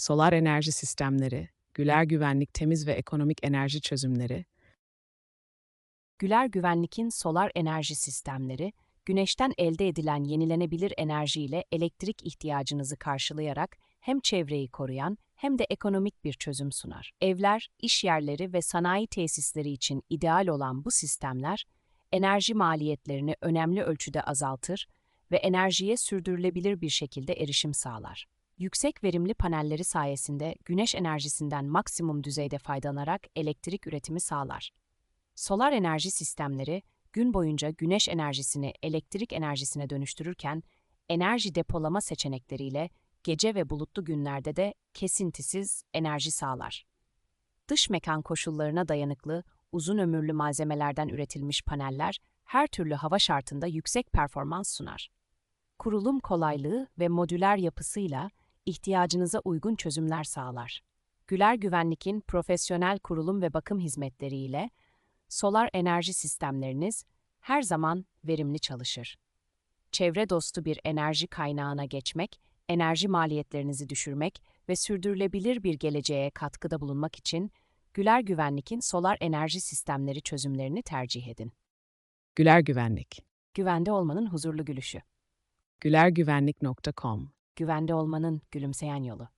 solar enerji sistemleri, güler güvenlik temiz ve ekonomik enerji çözümleri, Güler Güvenlik'in solar enerji sistemleri, güneşten elde edilen yenilenebilir enerjiyle elektrik ihtiyacınızı karşılayarak hem çevreyi koruyan hem de ekonomik bir çözüm sunar. Evler, iş yerleri ve sanayi tesisleri için ideal olan bu sistemler, enerji maliyetlerini önemli ölçüde azaltır ve enerjiye sürdürülebilir bir şekilde erişim sağlar. Yüksek verimli panelleri sayesinde güneş enerjisinden maksimum düzeyde faydalanarak elektrik üretimi sağlar. Solar enerji sistemleri gün boyunca güneş enerjisini elektrik enerjisine dönüştürürken enerji depolama seçenekleriyle gece ve bulutlu günlerde de kesintisiz enerji sağlar. Dış mekan koşullarına dayanıklı, uzun ömürlü malzemelerden üretilmiş paneller her türlü hava şartında yüksek performans sunar. Kurulum kolaylığı ve modüler yapısıyla ihtiyacınıza uygun çözümler sağlar. Güler Güvenlik'in profesyonel kurulum ve bakım hizmetleriyle solar enerji sistemleriniz her zaman verimli çalışır. Çevre dostu bir enerji kaynağına geçmek, enerji maliyetlerinizi düşürmek ve sürdürülebilir bir geleceğe katkıda bulunmak için Güler Güvenlik'in solar enerji sistemleri çözümlerini tercih edin. güler güvenlik, Güvende olmanın huzurlu gülüşü. gülergüvenlik.com Güvende olmanın gülümseyen yolu.